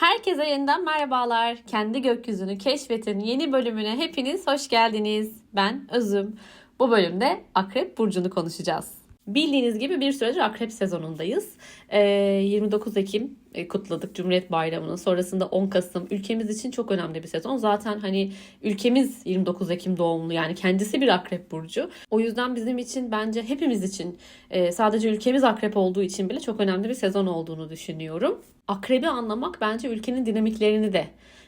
Herkese yeniden merhabalar. Kendi gökyüzünü keşfetin yeni bölümüne hepiniz hoş geldiniz. Ben Özüm. Bu bölümde Akrep Burcu'nu konuşacağız. Bildiğiniz gibi bir süredir Akrep sezonundayız. Ee, 29 Ekim e, kutladık Cumhuriyet Bayramı'nı. Sonrasında 10 Kasım ülkemiz için çok önemli bir sezon. Zaten hani ülkemiz 29 Ekim doğumlu yani kendisi bir Akrep Burcu. O yüzden bizim için bence hepimiz için e, sadece ülkemiz Akrep olduğu için bile çok önemli bir sezon olduğunu düşünüyorum. Akrebi anlamak bence ülkenin dinamiklerini de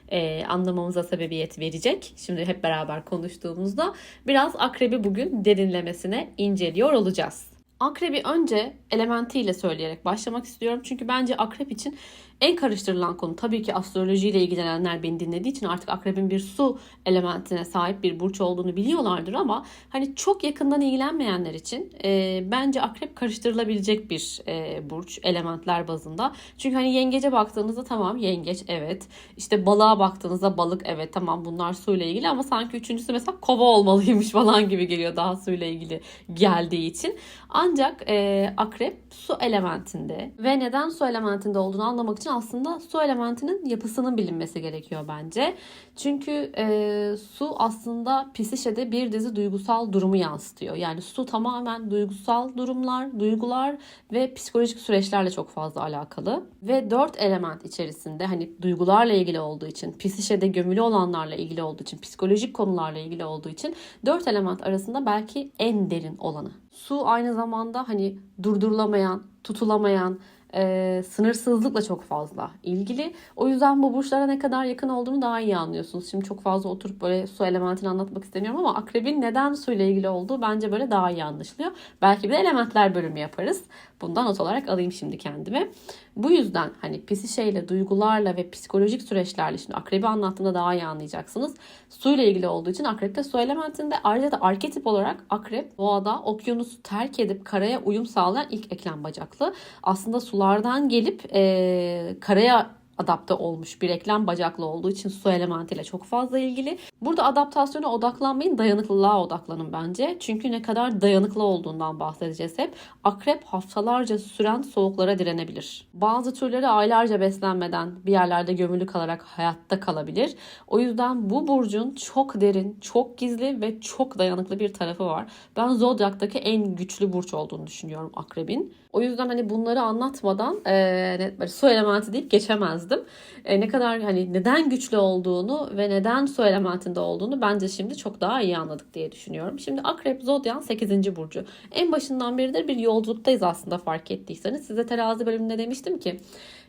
e, anlamamıza sebebiyet verecek. Şimdi hep beraber konuştuğumuzda biraz akrebi bugün derinlemesine inceliyor olacağız. Akrebi önce elementiyle söyleyerek başlamak istiyorum. Çünkü bence akrep için en karıştırılan konu tabii ki astrolojiyle ilgilenenler beni dinlediği için artık akrebin bir su elementine sahip bir burç olduğunu biliyorlardır ama hani çok yakından ilgilenmeyenler için e, bence akrep karıştırılabilecek bir e, burç elementler bazında. Çünkü hani yengece baktığınızda tamam yengeç evet işte balığa baktığınızda balık evet tamam bunlar suyla ilgili ama sanki üçüncüsü mesela kova olmalıymış falan gibi geliyor daha suyla ilgili geldiği için. Ancak e, akrep su elementinde ve neden su elementinde olduğunu anlamak için aslında su elementinin yapısının bilinmesi gerekiyor bence. Çünkü e, su aslında psişede bir dizi duygusal durumu yansıtıyor. Yani su tamamen duygusal durumlar, duygular ve psikolojik süreçlerle çok fazla alakalı. Ve dört element içerisinde hani duygularla ilgili olduğu için, psişede gömülü olanlarla ilgili olduğu için, psikolojik konularla ilgili olduğu için dört element arasında belki en derin olanı. Su aynı zamanda hani durdurulamayan, tutulamayan, e, sınırsızlıkla çok fazla ilgili. O yüzden bu burçlara ne kadar yakın olduğunu daha iyi anlıyorsunuz. Şimdi çok fazla oturup böyle su elementini anlatmak istemiyorum ama akrebin neden suyla ilgili olduğu bence böyle daha iyi anlaşılıyor. Belki bir elementler bölümü yaparız. Bundan not olarak alayım şimdi kendime. Bu yüzden hani psişeyle, duygularla ve psikolojik süreçlerle şimdi akrebi anlattığımda daha iyi anlayacaksınız. Suyla ilgili olduğu için akrepte su elementinde ayrıca da arketip olarak akrep doğada okyanusu terk edip karaya uyum sağlayan ilk eklem bacaklı. Aslında sulardan gelip e, karaya adapte olmuş bir eklem bacaklı olduğu için su elementiyle çok fazla ilgili. Burada adaptasyona odaklanmayın, dayanıklılığa odaklanın bence. Çünkü ne kadar dayanıklı olduğundan bahsedeceğiz hep. Akrep haftalarca süren soğuklara direnebilir. Bazı türleri aylarca beslenmeden bir yerlerde gömülü kalarak hayatta kalabilir. O yüzden bu burcun çok derin, çok gizli ve çok dayanıklı bir tarafı var. Ben Zodyak'taki en güçlü burç olduğunu düşünüyorum akrebin. O yüzden hani bunları anlatmadan e, su elementi deyip geçemezdim. E, ne kadar hani neden güçlü olduğunu ve neden su elementinde olduğunu bence şimdi çok daha iyi anladık diye düşünüyorum. Şimdi Akrep Zodyan 8. burcu. En başından beridir bir yolculuktayız aslında fark ettiyseniz. Size terazi bölümünde demiştim ki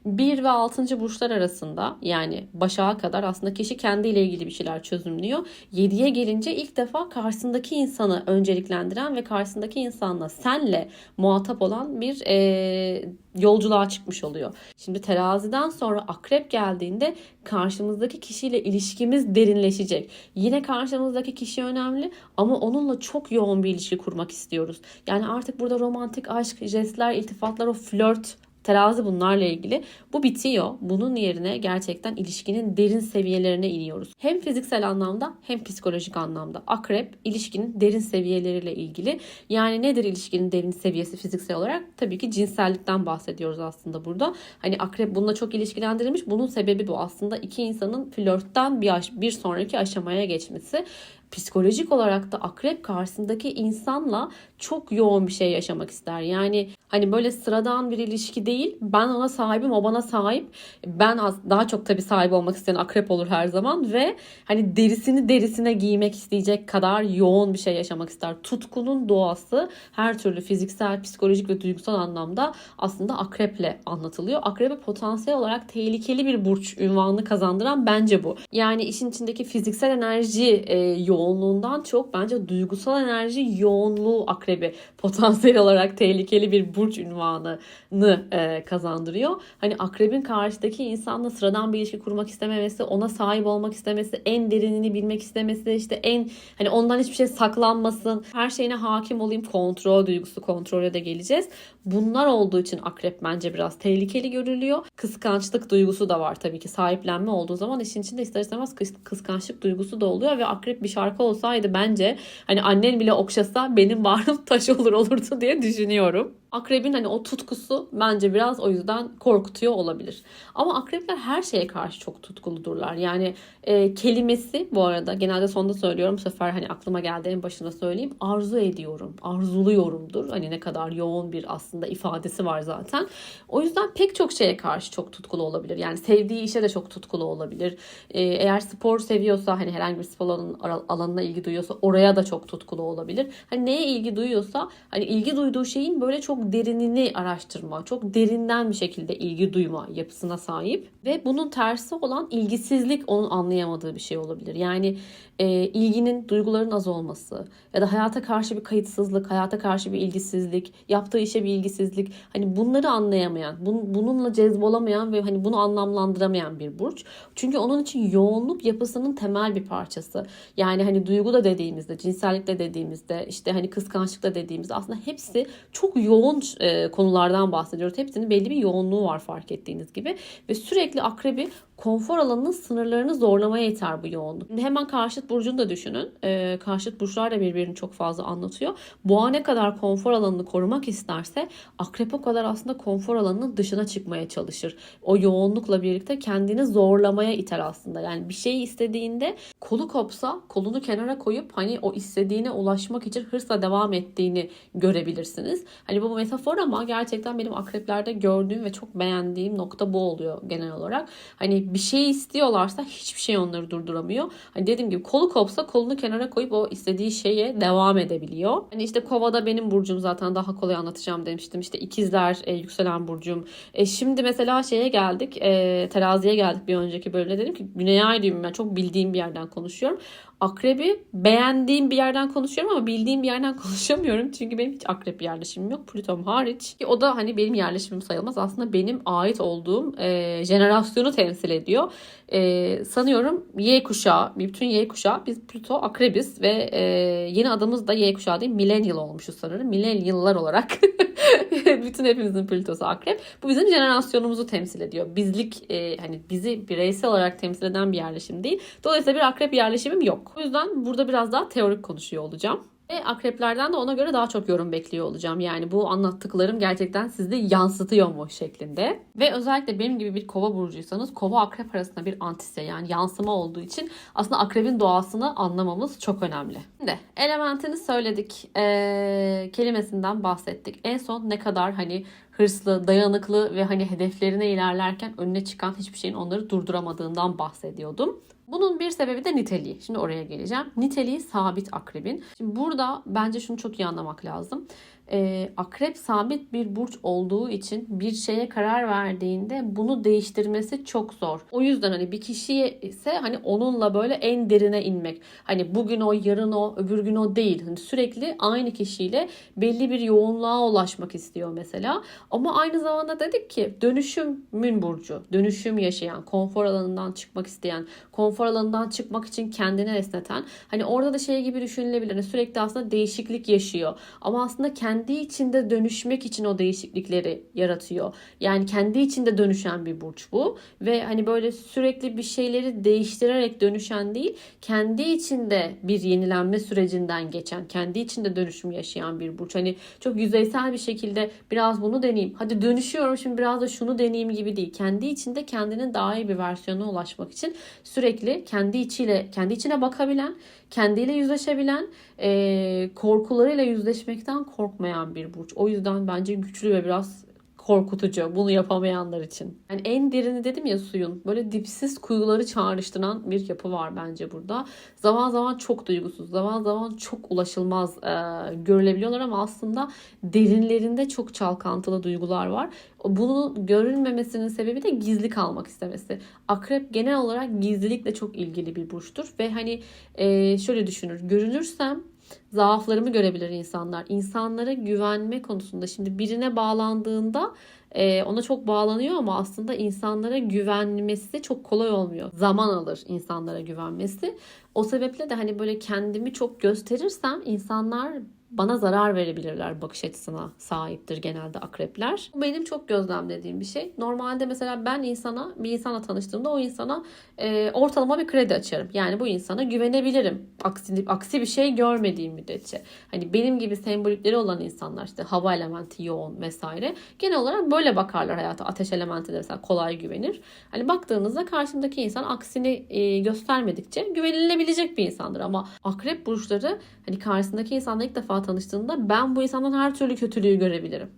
1 ve 6. burçlar arasında yani Başak'a kadar aslında kişi kendiyle ilgili bir şeyler çözümlüyor. 7'ye gelince ilk defa karşısındaki insanı önceliklendiren ve karşısındaki insanla senle muhatap olan bir e, yolculuğa çıkmış oluyor. Şimdi teraziden sonra akrep geldiğinde karşımızdaki kişiyle ilişkimiz derinleşecek. Yine karşımızdaki kişi önemli ama onunla çok yoğun bir ilişki kurmak istiyoruz. Yani artık burada romantik aşk, jestler, iltifatlar, o flört Terazi bunlarla ilgili. Bu bitiyor. Bunun yerine gerçekten ilişkinin derin seviyelerine iniyoruz. Hem fiziksel anlamda hem psikolojik anlamda. Akrep ilişkinin derin seviyeleriyle ilgili. Yani nedir ilişkinin derin seviyesi fiziksel olarak? Tabii ki cinsellikten bahsediyoruz aslında burada. Hani akrep bununla çok ilişkilendirilmiş. Bunun sebebi bu aslında iki insanın flörtten bir, bir sonraki aşamaya geçmesi psikolojik olarak da akrep karşısındaki insanla çok yoğun bir şey yaşamak ister. Yani hani böyle sıradan bir ilişki değil. Ben ona sahibim, o bana sahip. Ben az, daha çok tabii sahibi olmak isteyen akrep olur her zaman ve hani derisini derisine giymek isteyecek kadar yoğun bir şey yaşamak ister. Tutkunun doğası her türlü fiziksel, psikolojik ve duygusal anlamda aslında akreple anlatılıyor. Akrebe potansiyel olarak tehlikeli bir burç ünvanını kazandıran bence bu. Yani işin içindeki fiziksel enerji e, yoğunluğundan çok bence duygusal enerji yoğunluğu akrebi potansiyel olarak tehlikeli bir burç ünvanını e, kazandırıyor. Hani akrebin karşıdaki insanla sıradan bir ilişki kurmak istememesi, ona sahip olmak istemesi, en derinini bilmek istemesi, işte en hani ondan hiçbir şey saklanmasın, her şeyine hakim olayım, kontrol duygusu, kontrole de geleceğiz. Bunlar olduğu için akrep bence biraz tehlikeli görülüyor. Kıskançlık duygusu da var tabii ki. Sahiplenme olduğu zaman işin içinde ister istemez kıskançlık duygusu da oluyor ve akrep bir şarkı farkı olsaydı bence hani annen bile okşasa benim varlığım taş olur olurdu diye düşünüyorum. Akrebin hani o tutkusu bence biraz o yüzden korkutuyor olabilir. Ama akrepler her şeye karşı çok tutkuludurlar. Yani e, kelimesi bu arada genelde sonda söylüyorum. Bu sefer hani aklıma geldi en başına söyleyeyim. Arzu ediyorum, arzuluyorumdur. Hani ne kadar yoğun bir aslında ifadesi var zaten. O yüzden pek çok şeye karşı çok tutkulu olabilir. Yani sevdiği işe de çok tutkulu olabilir. E, eğer spor seviyorsa hani herhangi bir spor alanın, alanına ilgi duyuyorsa oraya da çok tutkulu olabilir. Hani neye ilgi duyuyorsa hani ilgi duyduğu şeyin böyle çok derinini araştırma, çok derinden bir şekilde ilgi duyma yapısına sahip ve bunun tersi olan ilgisizlik onun anlayamadığı bir şey olabilir. Yani e, ilginin, duyguların az olması ya da hayata karşı bir kayıtsızlık, hayata karşı bir ilgisizlik, yaptığı işe bir ilgisizlik. Hani bunları anlayamayan, bun, bununla cezbolamayan ve hani bunu anlamlandıramayan bir burç. Çünkü onun için yoğunluk yapısının temel bir parçası. Yani hani duygu da dediğimizde, cinsellik de dediğimizde, işte hani kıskançlık da dediğimizde aslında hepsi çok yoğun e, konulardan bahsediyoruz. Hepsinin belli bir yoğunluğu var fark ettiğiniz gibi ve sürekli akrebi konfor alanının sınırlarını zorlamaya iter bu yoğunluk. Hemen karşıt burcunu da düşünün. Ee, karşıt burçlar da birbirini çok fazla anlatıyor. Boğa ne kadar konfor alanını korumak isterse akrep o kadar aslında konfor alanının dışına çıkmaya çalışır. O yoğunlukla birlikte kendini zorlamaya iter aslında. Yani bir şeyi istediğinde kolu kopsa kolunu kenara koyup hani o istediğine ulaşmak için hırsla devam ettiğini görebilirsiniz. Hani bu metafor ama gerçekten benim akreplerde gördüğüm ve çok beğendiğim nokta bu oluyor genel olarak. Hani bir şey istiyorlarsa hiçbir şey onları durduramıyor. Hani dediğim gibi kolu kopsa kolunu kenara koyup o istediği şeye devam edebiliyor. Hani işte kovada benim burcum zaten daha kolay anlatacağım demiştim. İşte ikizler e, yükselen burcum. E, şimdi mesela şeye geldik. E, teraziye geldik bir önceki bölümde dedim ki Güney Ay düğümü ben çok bildiğim bir yerden konuşuyorum. Akrebi beğendiğim bir yerden konuşuyorum ama bildiğim bir yerden konuşamıyorum. Çünkü benim hiç akrep yerleşimim yok. Plütom hariç. Ki o da hani benim yerleşimim sayılmaz. Aslında benim ait olduğum e, jenerasyonu temsil ediyor. E, sanıyorum Y kuşağı, bütün Y kuşağı biz Plüto akrebiz ve e, yeni adımız da Y kuşağı değil millennial olmuşuz sanırım. Millennial'lar olarak bütün hepimizin Plütosu akrep. Bu bizim jenerasyonumuzu temsil ediyor. Bizlik e, hani bizi bireysel olarak temsil eden bir yerleşim değil. Dolayısıyla bir akrep yerleşimim yok. O yüzden burada biraz daha teorik konuşuyor olacağım. Akreplerden de ona göre daha çok yorum bekliyor olacağım. Yani bu anlattıklarım gerçekten sizde yansıtıyor mu şeklinde. Ve özellikle benim gibi bir kova burcuysanız kova akrep arasında bir antise yani yansıma olduğu için aslında akrebin doğasını anlamamız çok önemli. Şimdi elementini söyledik. Ee, kelimesinden bahsettik. En son ne kadar hani hırslı, dayanıklı ve hani hedeflerine ilerlerken önüne çıkan hiçbir şeyin onları durduramadığından bahsediyordum. Bunun bir sebebi de niteliği. Şimdi oraya geleceğim. Niteliği sabit akrebin. Şimdi burada bence şunu çok iyi anlamak lazım. Ee, akrep sabit bir burç olduğu için bir şeye karar verdiğinde bunu değiştirmesi çok zor. O yüzden hani bir kişiye ise hani onunla böyle en derine inmek. Hani bugün o, yarın o, öbür gün o değil. Hani sürekli aynı kişiyle belli bir yoğunluğa ulaşmak istiyor mesela. Ama aynı zamanda dedik ki dönüşümün burcu. Dönüşüm yaşayan, konfor alanından çıkmak isteyen, konfor alanından çıkmak için kendini esneten. Hani orada da şey gibi düşünülebilir. Hani sürekli aslında değişiklik yaşıyor. Ama aslında kendi içinde dönüşmek için o değişiklikleri yaratıyor. Yani kendi içinde dönüşen bir burç bu. Ve hani böyle sürekli bir şeyleri değiştirerek dönüşen değil, kendi içinde bir yenilenme sürecinden geçen, kendi içinde dönüşüm yaşayan bir burç. Hani çok yüzeysel bir şekilde biraz bunu deneyeyim. Hadi dönüşüyorum şimdi biraz da şunu deneyeyim gibi değil. Kendi içinde kendinin daha iyi bir versiyona ulaşmak için sürekli kendi içiyle kendi içine bakabilen, kendiyle yüzleşebilen, e, korkularıyla yüzleşmekten korkmayan bir burç. O yüzden bence güçlü ve biraz korkutucu bunu yapamayanlar için. Yani en derini dedim ya suyun böyle dipsiz kuyuları çağrıştıran bir yapı var bence burada. Zaman zaman çok duygusuz, zaman zaman çok ulaşılmaz e, görülebiliyorlar ama aslında derinlerinde çok çalkantılı duygular var. Bunu görülmemesinin sebebi de gizli kalmak istemesi. Akrep genel olarak gizlilikle çok ilgili bir burçtur ve hani e, şöyle düşünür. Görünürsem zaaflarımı görebilir insanlar. İnsanlara güvenme konusunda şimdi birine bağlandığında e, ona çok bağlanıyor ama aslında insanlara güvenmesi çok kolay olmuyor. Zaman alır insanlara güvenmesi. O sebeple de hani böyle kendimi çok gösterirsem insanlar bana zarar verebilirler bakış açısına sahiptir genelde akrepler. Bu benim çok gözlemlediğim bir şey. Normalde mesela ben insana bir insanla tanıştığımda o insana e, ortalama bir kredi açarım. Yani bu insana güvenebilirim. Aksi, aksi bir şey görmediğim müddetçe. Hani benim gibi sembolikleri olan insanlar işte hava elementi yoğun vesaire. Genel olarak böyle bakarlar hayata. Ateş elementi de mesela kolay güvenir. Hani baktığınızda karşımdaki insan aksini e, göstermedikçe güvenilebilecek bir insandır. Ama akrep burçları hani karşısındaki insanla ilk defa tanıştığında ben bu insandan her türlü kötülüğü görebilirim.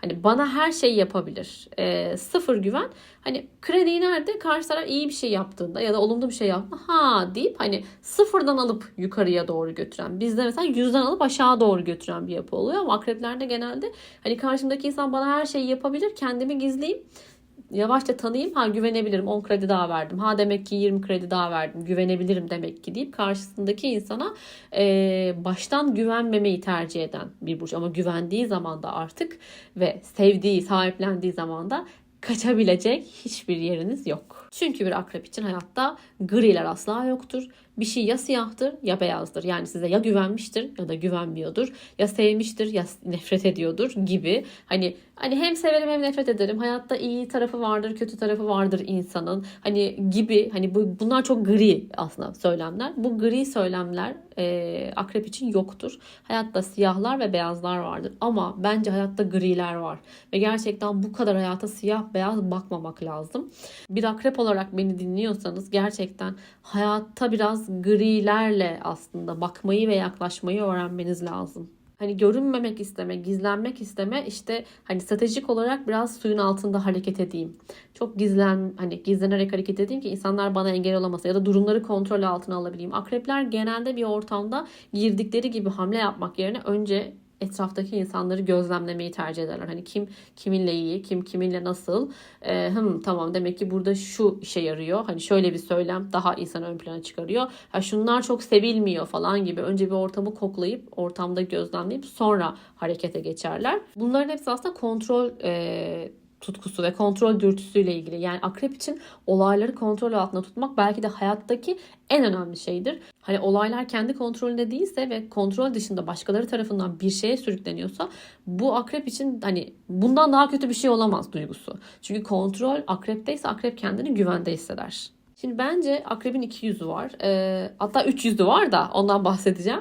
Hani bana her şeyi yapabilir. E, sıfır güven. Hani krediyi nerede? Karşı taraf iyi bir şey yaptığında ya da olumlu bir şey yaptığında ha deyip hani sıfırdan alıp yukarıya doğru götüren. Bizde mesela yüzden alıp aşağı doğru götüren bir yapı oluyor. Ama akreplerde genelde hani karşımdaki insan bana her şeyi yapabilir. Kendimi gizleyeyim yavaşça tanıyayım. Ha güvenebilirim 10 kredi daha verdim. Ha demek ki 20 kredi daha verdim. Güvenebilirim demek ki deyip karşısındaki insana e, baştan güvenmemeyi tercih eden bir burç. Ama güvendiği zaman da artık ve sevdiği, sahiplendiği zaman da kaçabilecek hiçbir yeriniz yok. Çünkü bir akrep için hayatta griler asla yoktur. Bir şey ya siyahtır ya beyazdır. Yani size ya güvenmiştir ya da güvenmiyordur. Ya sevmiştir ya nefret ediyordur gibi. Hani hani hem severim hem nefret ederim. Hayatta iyi tarafı vardır, kötü tarafı vardır insanın. Hani gibi hani bu bunlar çok gri aslında söylemler. Bu gri söylemler e, akrep için yoktur. Hayatta siyahlar ve beyazlar vardır. Ama bence hayatta griler var. Ve gerçekten bu kadar hayata siyah beyaz bakmamak lazım. Bir akrep olarak beni dinliyorsanız gerçekten hayatta biraz grilerle aslında bakmayı ve yaklaşmayı öğrenmeniz lazım. Hani görünmemek isteme, gizlenmek isteme işte hani stratejik olarak biraz suyun altında hareket edeyim. Çok gizlen hani gizlenerek hareket edeyim ki insanlar bana engel olamasın ya da durumları kontrol altına alabileyim. Akrepler genelde bir ortamda girdikleri gibi hamle yapmak yerine önce etraftaki insanları gözlemlemeyi tercih ederler. Hani kim kiminle iyi, kim kiminle nasıl. Ee, hım tamam demek ki burada şu işe yarıyor. Hani şöyle bir söylem daha insanı ön plana çıkarıyor. Ha şunlar çok sevilmiyor falan gibi. Önce bir ortamı koklayıp ortamda gözlemleyip sonra harekete geçerler. Bunların hepsi aslında kontrol e, tutkusu ve kontrol dürtüsüyle ilgili. Yani akrep için olayları kontrol altında tutmak belki de hayattaki en önemli şeydir. Hani olaylar kendi kontrolünde değilse ve kontrol dışında başkaları tarafından bir şeye sürükleniyorsa bu akrep için hani bundan daha kötü bir şey olamaz duygusu. Çünkü kontrol akrepteyse akrep kendini güvende hisseder. Şimdi bence akrebin iki yüzü var. Ee, hatta üç yüzü var da ondan bahsedeceğim.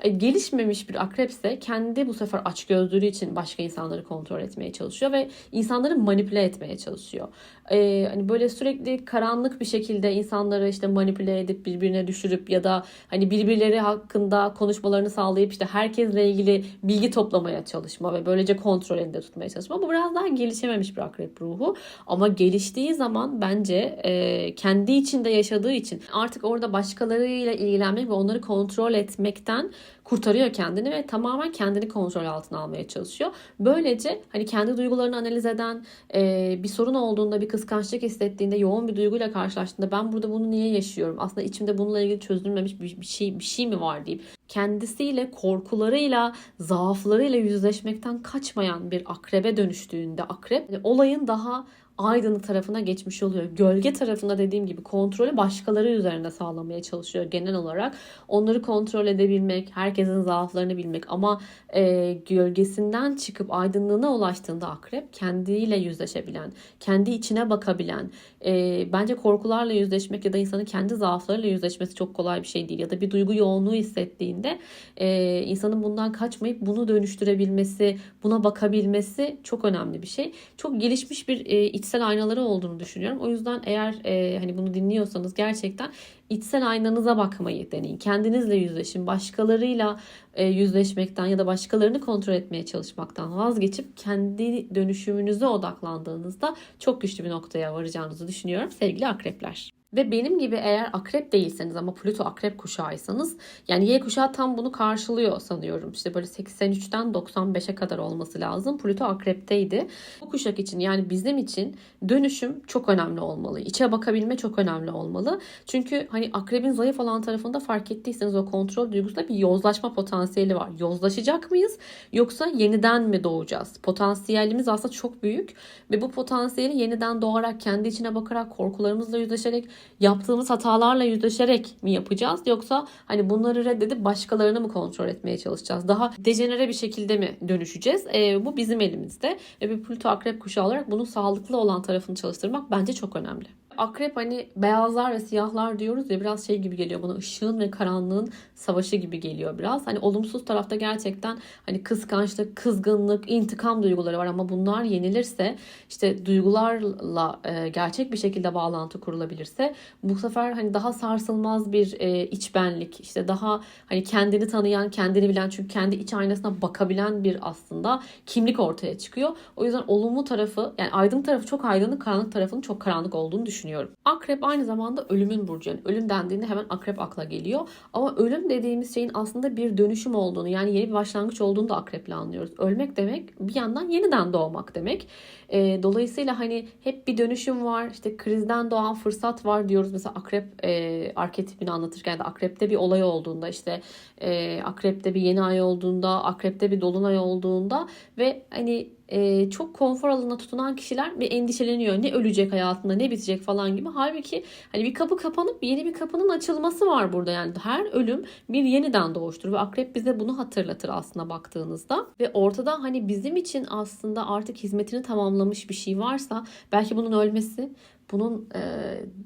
E, gelişmemiş bir akrepse kendi bu sefer açgözlülüğü için başka insanları kontrol etmeye çalışıyor ve insanları manipüle etmeye çalışıyor. Ee, hani böyle sürekli karanlık bir şekilde insanları işte manipüle edip birbirine düşürüp ya da hani birbirleri hakkında konuşmalarını sağlayıp işte herkesle ilgili bilgi toplamaya çalışma ve böylece kontrol elinde tutmaya çalışma. Bu biraz daha gelişememiş bir akrep ruhu ama geliştiği zaman bence e, kendi içinde yaşadığı için artık orada başkalarıyla ilgilenmek ve onları kontrol etmekten kurtarıyor kendini ve tamamen kendini kontrol altına almaya çalışıyor. Böylece hani kendi duygularını analiz eden, e, bir sorun olduğunda, bir kıskançlık hissettiğinde, yoğun bir duyguyla karşılaştığında ben burada bunu niye yaşıyorum? Aslında içimde bununla ilgili çözülmemiş bir, bir şey bir şey mi var deyip kendisiyle, korkularıyla, zaaflarıyla yüzleşmekten kaçmayan bir akrebe dönüştüğünde akrep hani olayın daha aydınlık tarafına geçmiş oluyor. Gölge tarafında dediğim gibi kontrolü başkaları üzerinde sağlamaya çalışıyor genel olarak. Onları kontrol edebilmek, herkesin zaaflarını bilmek ama e, gölgesinden çıkıp aydınlığına ulaştığında akrep kendiyle yüzleşebilen, kendi içine bakabilen, e, bence korkularla yüzleşmek ya da insanın kendi zaaflarıyla yüzleşmesi çok kolay bir şey değil. Ya da bir duygu yoğunluğu hissettiğinde e, insanın bundan kaçmayıp bunu dönüştürebilmesi, buna bakabilmesi çok önemli bir şey. Çok gelişmiş bir e, içsel aynaları olduğunu düşünüyorum. O yüzden eğer e, hani bunu dinliyorsanız gerçekten içsel aynanıza bakmayı deneyin. Kendinizle yüzleşin. Başkalarıyla e, yüzleşmekten ya da başkalarını kontrol etmeye çalışmaktan vazgeçip kendi dönüşümünüze odaklandığınızda çok güçlü bir noktaya varacağınızı düşünüyorum sevgili akrepler. Ve benim gibi eğer akrep değilseniz ama Plüto akrep kuşağıysanız yani Y kuşağı tam bunu karşılıyor sanıyorum. İşte böyle 83'ten 95'e kadar olması lazım. Plüto akrepteydi. Bu kuşak için yani bizim için dönüşüm çok önemli olmalı. İçe bakabilme çok önemli olmalı. Çünkü hani akrebin zayıf olan tarafında fark ettiyseniz o kontrol duygusunda bir yozlaşma potansiyeli var. Yozlaşacak mıyız yoksa yeniden mi doğacağız? Potansiyelimiz aslında çok büyük ve bu potansiyeli yeniden doğarak kendi içine bakarak korkularımızla yüzleşerek yaptığımız hatalarla yüzleşerek mi yapacağız yoksa hani bunları reddedip başkalarını mı kontrol etmeye çalışacağız? Daha dejenere bir şekilde mi dönüşeceğiz? E, bu bizim elimizde ve bir Plüto akrep kuşağı olarak bunun sağlıklı olan tarafını çalıştırmak bence çok önemli. Akrep hani beyazlar ve siyahlar diyoruz ya biraz şey gibi geliyor bana ışığın ve karanlığın savaşı gibi geliyor biraz. Hani olumsuz tarafta gerçekten hani kıskançlık, kızgınlık, intikam duyguları var ama bunlar yenilirse işte duygularla e, gerçek bir şekilde bağlantı kurulabilirse bu sefer hani daha sarsılmaz bir e, iç benlik işte daha hani kendini tanıyan, kendini bilen çünkü kendi iç aynasına bakabilen bir aslında kimlik ortaya çıkıyor. O yüzden olumlu tarafı yani aydın tarafı çok aydınlık, karanlık tarafının çok karanlık olduğunu düşünüyorum. Akrep aynı zamanda ölümün burcu. Yani ölüm dendiğinde hemen akrep akla geliyor. Ama ölüm dediğimiz şeyin aslında bir dönüşüm olduğunu yani yeni bir başlangıç olduğunu da akreple anlıyoruz. Ölmek demek bir yandan yeniden doğmak demek. E, dolayısıyla hani hep bir dönüşüm var. İşte krizden doğan fırsat var diyoruz. Mesela akrep e, arketipini anlatırken de akrepte bir olay olduğunda işte e, akrepte bir yeni ay olduğunda, akrepte bir dolunay olduğunda ve hani e, çok konfor alanına tutunan kişiler bir endişeleniyor. Ne ölecek hayatında, ne bitecek falan gibi. Halbuki hani bir kapı kapanıp yeni bir kapının açılması var burada. Yani her ölüm bir yeniden doğuştur ve akrep bize bunu hatırlatır aslında baktığınızda. Ve ortada hani bizim için aslında artık hizmetini tamamlamış bir şey varsa belki bunun ölmesi bunun e,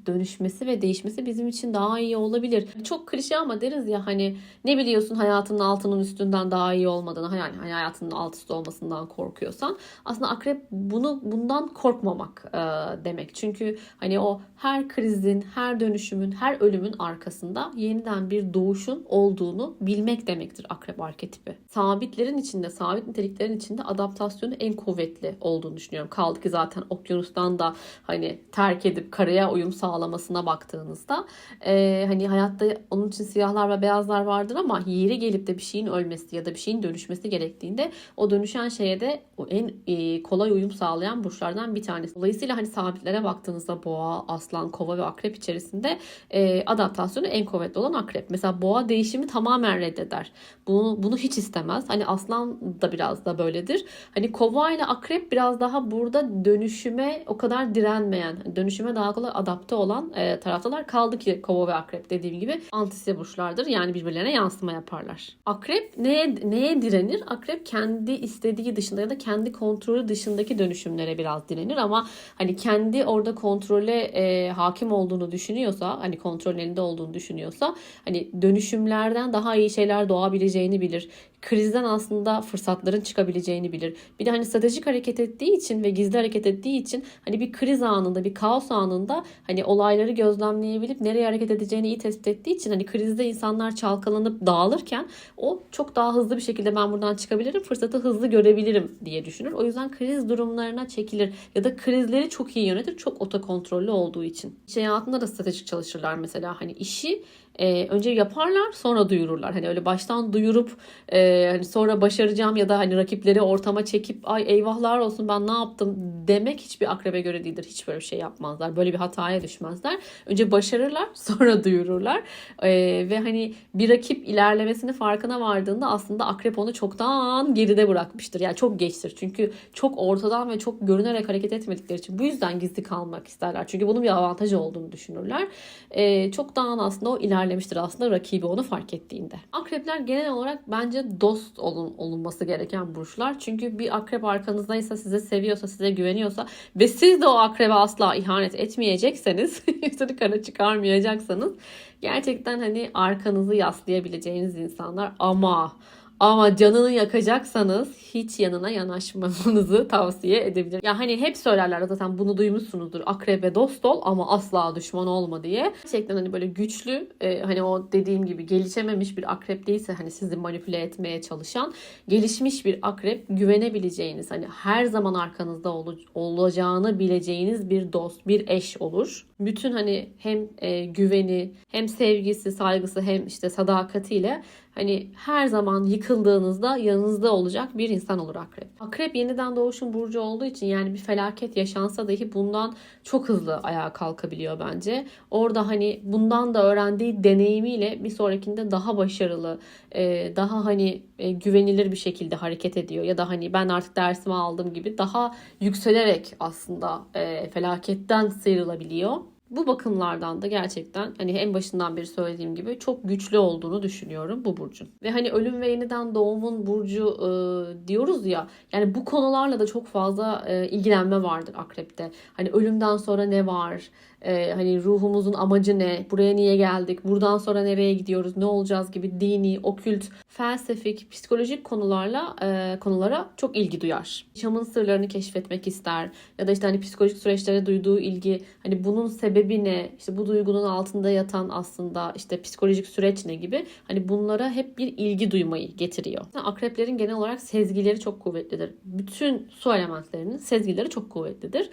dönüşmesi ve değişmesi bizim için daha iyi olabilir. Çok klişe ama deriz ya hani ne biliyorsun hayatının altının üstünden daha iyi olmadığını yani hayatının alt üstü olmasından korkuyorsan aslında akrep bunu bundan korkmamak e, demek. Çünkü hani o her krizin, her dönüşümün, her ölümün arkasında yeniden bir doğuşun olduğunu bilmek demektir akrep arketipi. Sabitlerin içinde, sabit niteliklerin içinde adaptasyonu en kuvvetli olduğunu düşünüyorum. Kaldı ki zaten okyanustan da hani ter terk edip karaya uyum sağlamasına baktığınızda e, hani hayatta onun için siyahlar ve beyazlar vardır ama yeri gelip de bir şeyin ölmesi ya da bir şeyin dönüşmesi gerektiğinde o dönüşen şeye de o en e, kolay uyum sağlayan burçlardan bir tanesi. Dolayısıyla hani sabitlere baktığınızda boğa, aslan, kova ve akrep içerisinde e, adaptasyonu en kuvvetli olan akrep. Mesela boğa değişimi tamamen reddeder. Bunu, bunu hiç istemez. Hani aslan da biraz da böyledir. Hani kova ile akrep biraz daha burada dönüşüme o kadar direnmeyen, dönüşüme daha kolay adapte olan e, taraftalar. Kaldı ki kova ve akrep dediğim gibi antisi burçlardır. Yani birbirlerine yansıma yaparlar. Akrep neye, neye direnir? Akrep kendi istediği dışında ya da kendi kontrolü dışındaki dönüşümlere biraz direnir ama hani kendi orada kontrole e, hakim olduğunu düşünüyorsa hani kontrol elinde olduğunu düşünüyorsa hani dönüşümlerden daha iyi şeyler doğabileceğini bilir krizden aslında fırsatların çıkabileceğini bilir. Bir de hani stratejik hareket ettiği için ve gizli hareket ettiği için hani bir kriz anında, bir kaos anında hani olayları gözlemleyebilip nereye hareket edeceğini iyi tespit ettiği için hani krizde insanlar çalkalanıp dağılırken o çok daha hızlı bir şekilde ben buradan çıkabilirim, fırsatı hızlı görebilirim diye düşünür. O yüzden kriz durumlarına çekilir ya da krizleri çok iyi yönetir. Çok otokontrollü olduğu için. İş hayatında da stratejik çalışırlar mesela. Hani işi e, önce yaparlar sonra duyururlar. Hani öyle baştan duyurup e, hani sonra başaracağım ya da hani rakipleri ortama çekip ay eyvahlar olsun ben ne yaptım demek hiçbir akrebe göre değildir. Hiç böyle bir şey yapmazlar. Böyle bir hataya düşmezler. Önce başarırlar sonra duyururlar. E, ve hani bir rakip ilerlemesini farkına vardığında aslında akrep onu çoktan geride bırakmıştır. Yani çok geçtir. Çünkü çok ortadan ve çok görünerek hareket etmedikleri için bu yüzden gizli kalmak isterler. Çünkü bunun bir avantajı olduğunu düşünürler. E, çoktan aslında o ilerlemeyi ilerlemiştir aslında rakibi onu fark ettiğinde. Akrepler genel olarak bence dost olun, olunması gereken burçlar. Çünkü bir akrep arkanızdaysa, size seviyorsa, size güveniyorsa ve siz de o akrebe asla ihanet etmeyecekseniz, yüzünü kara çıkarmayacaksanız gerçekten hani arkanızı yaslayabileceğiniz insanlar ama ama canını yakacaksanız hiç yanına yanaşmamanızı tavsiye edebilirim. Ya hani hep söylerler zaten bunu duymuşsunuzdur. Akrebe dost ol ama asla düşman olma diye. Gerçekten hani böyle güçlü e, hani o dediğim gibi gelişememiş bir akrep değilse hani sizi manipüle etmeye çalışan gelişmiş bir akrep güvenebileceğiniz hani her zaman arkanızda ol, olacağını bileceğiniz bir dost, bir eş olur. Bütün hani hem e, güveni hem sevgisi, saygısı hem işte sadakatiyle hani her zaman yıkıldığınızda yanınızda olacak bir insan olur akrep. Akrep yeniden doğuşun burcu olduğu için yani bir felaket yaşansa dahi bundan çok hızlı ayağa kalkabiliyor bence. Orada hani bundan da öğrendiği deneyimiyle bir sonrakinde daha başarılı, e, daha hani e, güvenilir bir şekilde hareket ediyor. Ya da hani ben artık dersimi aldım gibi daha yükselerek aslında e, felaketten sıyrılabiliyor. Bu bakımlardan da gerçekten hani en başından beri söylediğim gibi çok güçlü olduğunu düşünüyorum bu burcun. Ve hani ölüm ve yeniden doğumun burcu e, diyoruz ya yani bu konularla da çok fazla e, ilgilenme vardır akrepte. Hani ölümden sonra ne var? E, hani ruhumuzun amacı ne? Buraya niye geldik? Buradan sonra nereye gidiyoruz? Ne olacağız gibi dini, okült, felsefik, psikolojik konularla e, konulara çok ilgi duyar. Yaşamın sırlarını keşfetmek ister ya da işte hani psikolojik süreçlere duyduğu ilgi hani bunun sebebi ne? İşte bu duygunun altında yatan aslında işte psikolojik süreç ne gibi hani bunlara hep bir ilgi duymayı getiriyor. Akreplerin genel olarak sezgileri çok kuvvetlidir. Bütün su elementlerinin sezgileri çok kuvvetlidir.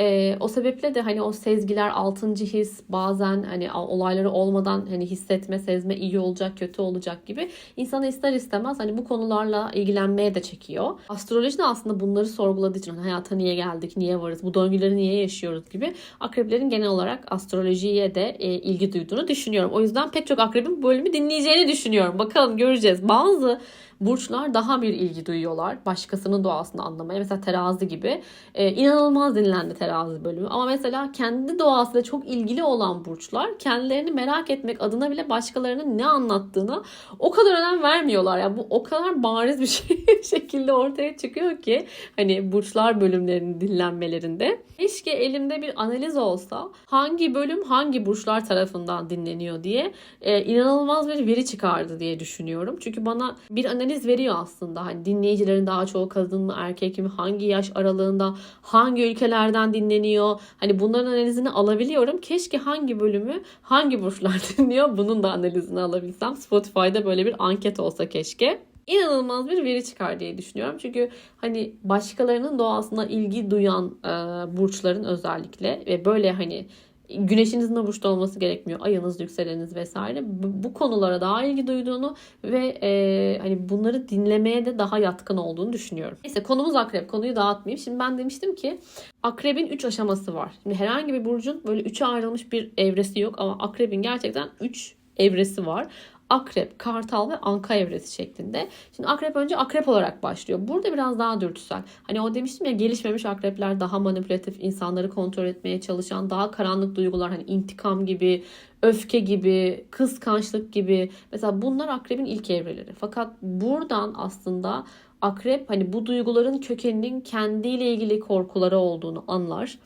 Ee, o sebeple de hani o sezgiler altıncı his bazen hani olayları olmadan hani hissetme sezme iyi olacak kötü olacak gibi insanı ister istemez hani bu konularla ilgilenmeye de çekiyor. Astroloji de aslında bunları sorguladığı için hani hayata niye geldik, niye varız, bu döngüleri niye yaşıyoruz gibi akreplerin genel olarak astrolojiye de e, ilgi duyduğunu düşünüyorum. O yüzden pek çok akrebin bölümü dinleyeceğini düşünüyorum. Bakalım göreceğiz. Bazı burçlar daha bir ilgi duyuyorlar başkasının doğasını anlamaya. Mesela terazi gibi. Ee, inanılmaz dinlendi terazi bölümü. Ama mesela kendi doğasıyla çok ilgili olan burçlar kendilerini merak etmek adına bile başkalarının ne anlattığını o kadar önem vermiyorlar. Yani bu o kadar bariz bir şey şekilde ortaya çıkıyor ki hani burçlar bölümlerinin dinlenmelerinde. Keşke elimde bir analiz olsa hangi bölüm hangi burçlar tarafından dinleniyor diye e, inanılmaz bir veri çıkardı diye düşünüyorum. Çünkü bana bir analiz veriyor aslında. Hani dinleyicilerin daha çoğu kadın mı erkek mi hangi yaş aralığında hangi ülkelerden dinleniyor. Hani bunların analizini alabiliyorum. Keşke hangi bölümü hangi burçlar dinliyor bunun da analizini alabilsem. Spotify'da böyle bir anket olsa keşke inanılmaz bir veri çıkar diye düşünüyorum. Çünkü hani başkalarının doğasına ilgi duyan e, burçların özellikle ve böyle hani güneşinizin de burçta olması gerekmiyor. Ayınız, yükseleniniz vesaire. Bu, bu konulara daha ilgi duyduğunu ve e, hani bunları dinlemeye de daha yatkın olduğunu düşünüyorum. Neyse konumuz akrep. Konuyu dağıtmayayım. Şimdi ben demiştim ki akrebin 3 aşaması var. Şimdi herhangi bir burcun böyle 3'e ayrılmış bir evresi yok ama akrebin gerçekten 3 evresi var akrep, kartal ve anka evresi şeklinde. Şimdi akrep önce akrep olarak başlıyor. Burada biraz daha dürtüsel. Hani o demiştim ya gelişmemiş akrepler daha manipülatif, insanları kontrol etmeye çalışan, daha karanlık duygular hani intikam gibi, öfke gibi, kıskançlık gibi. Mesela bunlar akrebin ilk evreleri. Fakat buradan aslında akrep hani bu duyguların kökeninin kendiyle ilgili korkuları olduğunu anlar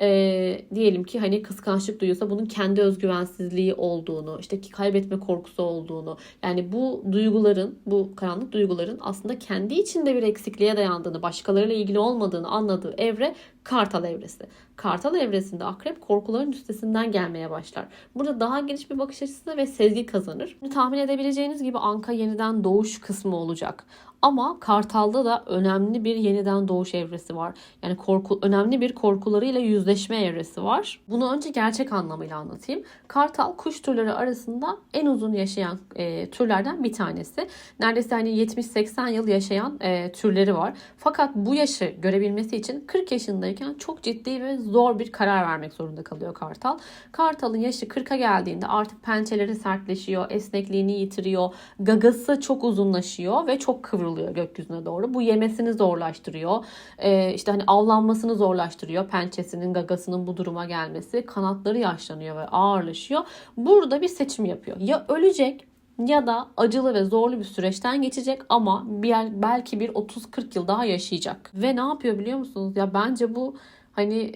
e, diyelim ki hani kıskançlık duyuyorsa bunun kendi özgüvensizliği olduğunu, işte ki kaybetme korkusu olduğunu, yani bu duyguların, bu karanlık duyguların aslında kendi içinde bir eksikliğe dayandığını, başkalarıyla ilgili olmadığını anladığı evre Kartal evresi. Kartal evresinde akrep korkuların üstesinden gelmeye başlar. Burada daha geniş bir bakış açısı ve sezgi kazanır. Tahmin edebileceğiniz gibi Anka yeniden doğuş kısmı olacak. Ama Kartal'da da önemli bir yeniden doğuş evresi var. Yani korku, önemli bir korkularıyla yüzleşme evresi var. Bunu önce gerçek anlamıyla anlatayım. Kartal kuş türleri arasında en uzun yaşayan e, türlerden bir tanesi. Neredeyse hani 70-80 yıl yaşayan e, türleri var. Fakat bu yaşı görebilmesi için 40 yaşındayken çok ciddi ve zor bir karar vermek zorunda kalıyor Kartal. Kartal'ın yaşı 40'a geldiğinde artık pençeleri sertleşiyor, esnekliğini yitiriyor, gagası çok uzunlaşıyor ve çok kıvrılıyor gökyüzüne doğru. Bu yemesini zorlaştırıyor. Ee, işte hani avlanmasını zorlaştırıyor. Pençesinin, gagasının bu duruma gelmesi. Kanatları yaşlanıyor ve ağırlaşıyor. Burada bir seçim yapıyor. Ya ölecek ya da acılı ve zorlu bir süreçten geçecek ama bir, belki bir 30-40 yıl daha yaşayacak. Ve ne yapıyor biliyor musunuz? Ya bence bu hani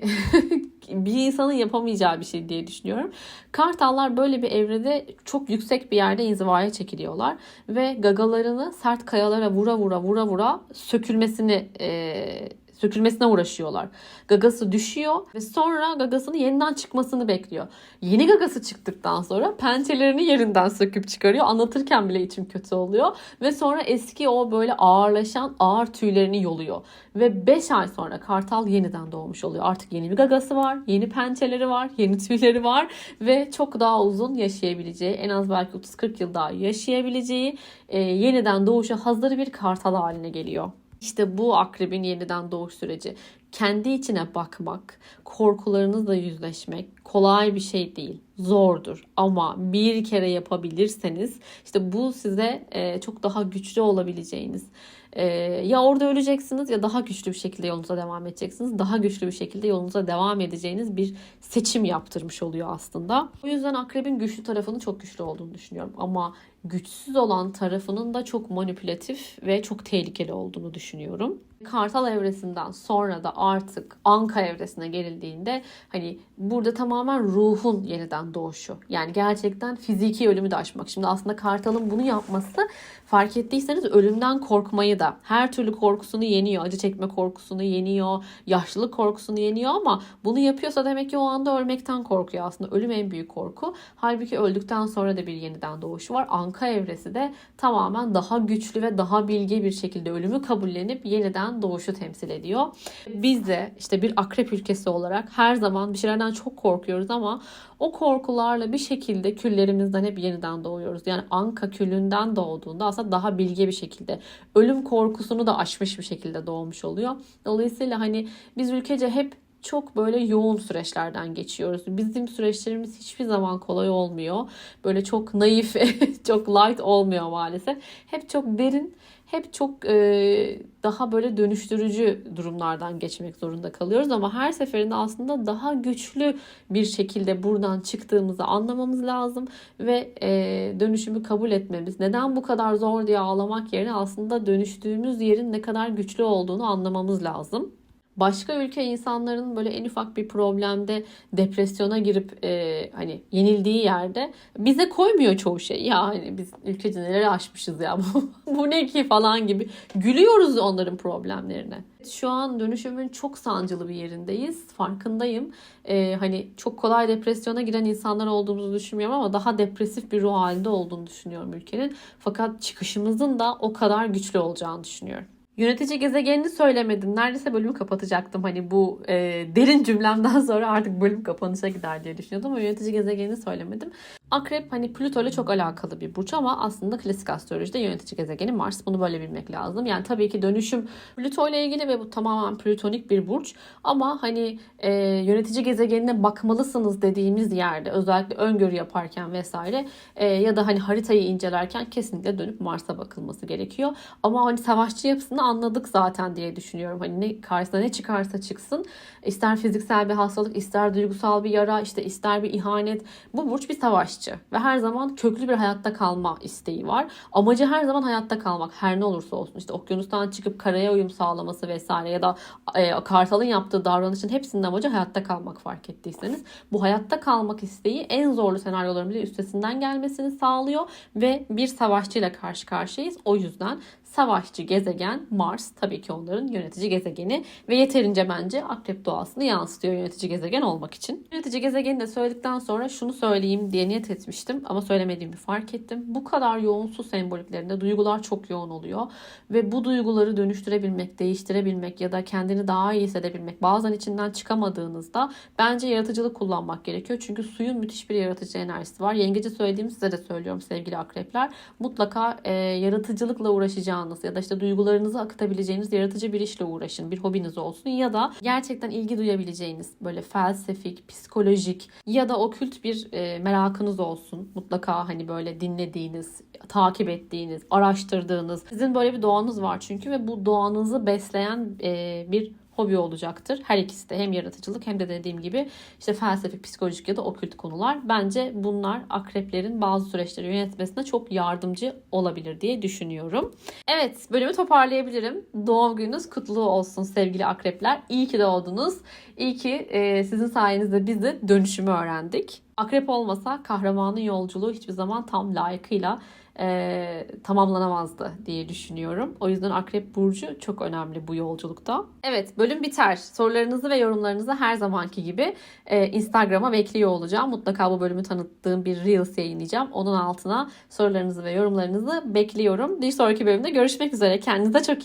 bir insanın yapamayacağı bir şey diye düşünüyorum. Kartallar böyle bir evrede çok yüksek bir yerde inzivaya çekiliyorlar ve gagalarını sert kayalara vura vura vura vura sökülmesini e, sökülmesine uğraşıyorlar. Gagası düşüyor ve sonra gagasının yeniden çıkmasını bekliyor. Yeni gagası çıktıktan sonra pençelerini yerinden söküp çıkarıyor. Anlatırken bile içim kötü oluyor. Ve sonra eski o böyle ağırlaşan ağır tüylerini yoluyor. Ve 5 ay sonra kartal yeniden doğmuş oluyor. Artık yeni bir gagası var, yeni pençeleri var, yeni tüyleri var ve çok daha uzun yaşayabileceği, en az belki 30-40 yıl daha yaşayabileceği, e, yeniden doğuşa hazır bir kartal haline geliyor. İşte bu akrebin yeniden doğuş süreci. Kendi içine bakmak, korkularınızla yüzleşmek kolay bir şey değil. Zordur ama bir kere yapabilirseniz işte bu size e, çok daha güçlü olabileceğiniz, Ee, ya orada öleceksiniz ya daha güçlü bir şekilde yolunuza devam edeceksiniz. Daha güçlü bir şekilde yolunuza devam edeceğiniz bir seçim yaptırmış oluyor aslında. O yüzden akrebin güçlü tarafının çok güçlü olduğunu düşünüyorum. Ama güçsüz olan tarafının da çok manipülatif ve çok tehlikeli olduğunu düşünüyorum. Kartal evresinden sonra da artık Anka evresine gelindiğinde hani burada tamamen ruhun yeniden doğuşu. Yani gerçekten fiziki ölümü de aşmak. Şimdi aslında Kartal'ın bunu yapması fark ettiyseniz ölümden korkmayı da her türlü korkusunu yeniyor. Acı çekme korkusunu yeniyor. Yaşlılık korkusunu yeniyor ama bunu yapıyorsa demek ki o anda ölmekten korkuyor aslında. Ölüm en büyük korku. Halbuki öldükten sonra da bir yeniden doğuşu var. Anka evresi de tamamen daha güçlü ve daha bilge bir şekilde ölümü kabullenip yeniden doğuşu temsil ediyor. Biz de işte bir akrep ülkesi olarak her zaman bir şeylerden çok korkuyoruz ama o korkularla bir şekilde küllerimizden hep yeniden doğuyoruz. Yani Anka küllünden doğduğunda aslında daha bilge bir şekilde ölüm korkusunu da aşmış bir şekilde doğmuş oluyor. Dolayısıyla hani biz ülkece hep çok böyle yoğun süreçlerden geçiyoruz. Bizim süreçlerimiz hiçbir zaman kolay olmuyor. Böyle çok naif, çok light olmuyor maalesef. Hep çok derin, hep çok e, daha böyle dönüştürücü durumlardan geçmek zorunda kalıyoruz. Ama her seferinde aslında daha güçlü bir şekilde buradan çıktığımızı anlamamız lazım. Ve e, dönüşümü kabul etmemiz. Neden bu kadar zor diye ağlamak yerine aslında dönüştüğümüz yerin ne kadar güçlü olduğunu anlamamız lazım başka ülke insanların böyle en ufak bir problemde depresyona girip e, hani yenildiği yerde bize koymuyor çoğu şey. Ya hani biz ülkece neleri aşmışız ya bu, ne ki falan gibi gülüyoruz onların problemlerine. Şu an dönüşümün çok sancılı bir yerindeyiz. Farkındayım. Ee, hani çok kolay depresyona giren insanlar olduğumuzu düşünmüyorum ama daha depresif bir ruh halinde olduğunu düşünüyorum ülkenin. Fakat çıkışımızın da o kadar güçlü olacağını düşünüyorum. Yönetici gezegenini söylemedim. Neredeyse bölümü kapatacaktım. Hani bu e, derin cümlemden sonra artık bölüm kapanışa gider diye düşünüyordum ama yönetici gezegenini söylemedim. Akrep hani Plüto ile çok alakalı bir burç ama aslında klasik astrolojide yönetici gezegeni Mars. Bunu böyle bilmek lazım. Yani tabii ki dönüşüm Plüto ile ilgili ve bu tamamen plütonik bir burç. Ama hani e, yönetici gezegenine bakmalısınız dediğimiz yerde özellikle öngörü yaparken vesaire e, ya da hani haritayı incelerken kesinlikle dönüp Mars'a bakılması gerekiyor. Ama hani savaşçı yapısını anladık zaten diye düşünüyorum. Hani ne karşısına ne çıkarsa çıksın. ister fiziksel bir hastalık, ister duygusal bir yara, işte ister bir ihanet. Bu burç bir savaşçı ve her zaman köklü bir hayatta kalma isteği var. Amacı her zaman hayatta kalmak. Her ne olursa olsun. İşte okyanustan çıkıp karaya uyum sağlaması vesaire ya da e, kartalın yaptığı davranışın hepsinin amacı hayatta kalmak fark ettiyseniz. Bu hayatta kalmak isteği en zorlu senaryoların bile üstesinden gelmesini sağlıyor ve bir savaşçıyla karşı karşıyayız. O yüzden savaşçı gezegen Mars tabii ki onların yönetici gezegeni ve yeterince bence akrep doğasını yansıtıyor yönetici gezegen olmak için. Yönetici gezegeni de söyledikten sonra şunu söyleyeyim diye niyet etmiştim ama söylemediğimi fark ettim. Bu kadar yoğun su semboliklerinde duygular çok yoğun oluyor ve bu duyguları dönüştürebilmek, değiştirebilmek ya da kendini daha iyi hissedebilmek bazen içinden çıkamadığınızda bence yaratıcılık kullanmak gerekiyor. Çünkü suyun müthiş bir yaratıcı enerjisi var. Yengece söylediğim size de söylüyorum sevgili akrepler. Mutlaka e, yaratıcılıkla uğraşacağınız ya da işte duygularınızı akıtabileceğiniz yaratıcı bir işle uğraşın. Bir hobiniz olsun ya da gerçekten ilgi duyabileceğiniz böyle felsefik, psikolojik ya da okült bir e, merakınız olsun. Mutlaka hani böyle dinlediğiniz, takip ettiğiniz, araştırdığınız. Sizin böyle bir doğanız var çünkü ve bu doğanızı besleyen e, bir hobi olacaktır. Her ikisi de hem yaratıcılık hem de dediğim gibi işte felsefik, psikolojik ya da okült konular. Bence bunlar akreplerin bazı süreçleri yönetmesine çok yardımcı olabilir diye düşünüyorum. Evet bölümü toparlayabilirim. Doğum gününüz kutlu olsun sevgili akrepler. İyi ki doğdunuz. İyi ki e, sizin sayenizde biz de dönüşümü öğrendik. Akrep olmasa kahramanın yolculuğu hiçbir zaman tam layıkıyla e, tamamlanamazdı diye düşünüyorum. O yüzden Akrep Burcu çok önemli bu yolculukta. Evet bölüm biter. Sorularınızı ve yorumlarınızı her zamanki gibi e, Instagram'a bekliyor olacağım. Mutlaka bu bölümü tanıttığım bir Reels yayınlayacağım. Onun altına sorularınızı ve yorumlarınızı bekliyorum. Bir sonraki bölümde görüşmek üzere. Kendinize çok